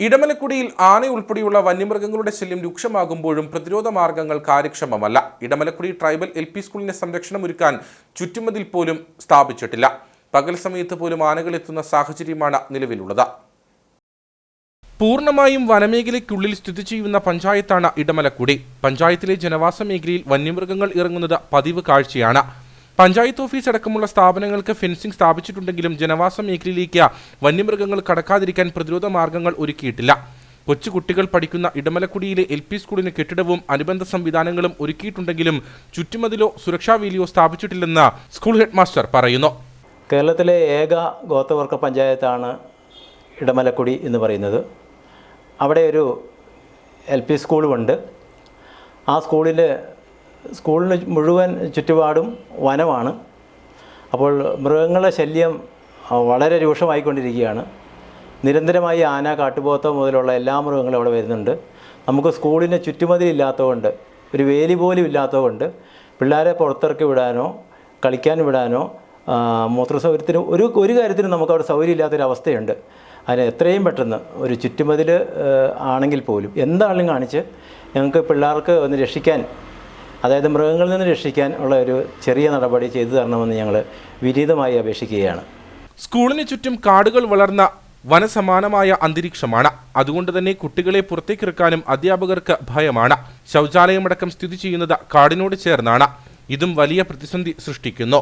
ഇടമലക്കുടിയിൽ ആന ഉൾപ്പെടെയുള്ള വന്യമൃഗങ്ങളുടെ ശല്യം രൂക്ഷമാകുമ്പോഴും പ്രതിരോധ മാർഗങ്ങൾ കാര്യക്ഷമമല്ല. ഇടമലക്കുടി ട്രൈബൽ എൽ പി സ്കൂളിന് സംരക്ഷണം ഒരുക്കാൻ ചുറ്റുമതിൽ പോലും സ്ഥാപിച്ചിട്ടില്ല. പകൽ സമയത്ത് പോലും ആനകൾ എത്തുന്ന സാഹചര്യമാണ് നിലവിലുള്ളത്. പൂർണമായും വനമേഖലയ്ക്കുള്ളിൽ സ്ഥിതി ചെയ്യുന്ന പഞ്ചായത്താണ് ഇടമലക്കുടി. പഞ്ചായത്തിലെ ജനവാസ മേഖലയിൽ വന്യമൃഗങ്ങൾ ഇറങ്ങുന്നത് പതിവ് കാഴ്ചയാണ്. പഞ്ചായത്ത് ഓഫീസ് അടക്കമുള്ള സ്ഥാപനങ്ങൾക്ക് ഫെൻസിംഗ് സ്ഥാപിച്ചിട്ടുണ്ടെങ്കിലും ജനവാസ മേഖലയിലേക്ക് വന്യമൃഗങ്ങൾ കടക്കാതിരിക്കാൻ പ്രതിരോധ മാർഗങ്ങൾ ഒരുക്കിയിട്ടില്ല. കൊച്ചുകുട്ടികൾ പഠിക്കുന്ന ഇടമലക്കുടിയിലെ എൽ പി സ്കൂളിന് കെട്ടിടവും അനുബന്ധ സംവിധാനങ്ങളും ഒരുക്കിയിട്ടുണ്ടെങ്കിലും ചുറ്റുമതിലോ സുരക്ഷാ വേലിയോ സ്ഥാപിച്ചിട്ടില്ലെന്ന് സ്കൂൾ ഹെഡ്മാസ്റ്റർ പറയുന്നു. കേരളത്തിലെ ഏക ഗോത്രവർഗ പഞ്ചായത്താണ് ഇടമലക്കുടി എന്ന് പറയുന്നത്. അവിടെ ഒരു എൽ പി സ്കൂളുമുണ്ട് ആ സ്കൂളിൽ സ്കൂളിന് മുഴുവൻ ചുറ്റുപാടും വനമാണ്. അപ്പോൾ മൃഗങ്ങളുടെ ശല്യം വളരെ രൂക്ഷമായിക്കൊണ്ടിരിക്കുകയാണ്. നിരന്തരമായി ആന കാട്ടുപോത്ത മുതലുള്ള എല്ലാ മൃഗങ്ങളും അവിടെ വരുന്നുണ്ട്. നമുക്ക് സ്കൂളിന് ചുറ്റുമതിലില്ലാത്തതുകൊണ്ട് ഒരു വേലി പോലും ഇല്ലാത്തതുകൊണ്ട് പിള്ളേരെ പുറത്തിറക്കി വിടാനോ കളിക്കാൻ വിടാനോ മൂത്ര സൗകര്യത്തിന് ഒരു ഒരു കാര്യത്തിനും നമുക്ക് അവിടെ സൗകര്യം ഇല്ലാത്തൊരവസ്ഥയുണ്ട് അതിന് എത്രയും പെട്ടെന്ന് ഒരു ചുറ്റുമതിൽ ആണെങ്കിൽ പോലും. എന്താണെങ്കിലും കാണിച്ച് ഞങ്ങൾക്ക് പിള്ളേർക്ക് ഒന്ന് രക്ഷിക്കാൻ അതായത് മൃഗങ്ങളിൽ നിന്ന് രക്ഷിക്കാൻ ഉള്ള ഒരു ചെറിയ നടപടി ചെയ്തു തരണമെന്ന് ഞങ്ങൾ വിരീതമായി അപേക്ഷിക്കുകയാണ്. സ്കൂളിന് ചുറ്റും കാടുകൾ വളർന്ന വനസമാനമായ അന്തരീക്ഷമാണ്. അതുകൊണ്ട് തന്നെ കുട്ടികളെ പുറത്തേക്കിറക്കാനും അധ്യാപകർക്ക് ഭയമാണ്. ശൗചാലയമടക്കം സ്ഥിതി ചെയ്യുന്നത് കാടിനോട് ചേർന്നാണ്. ഇതും വലിയ പ്രതിസന്ധി സൃഷ്ടിക്കുന്നു.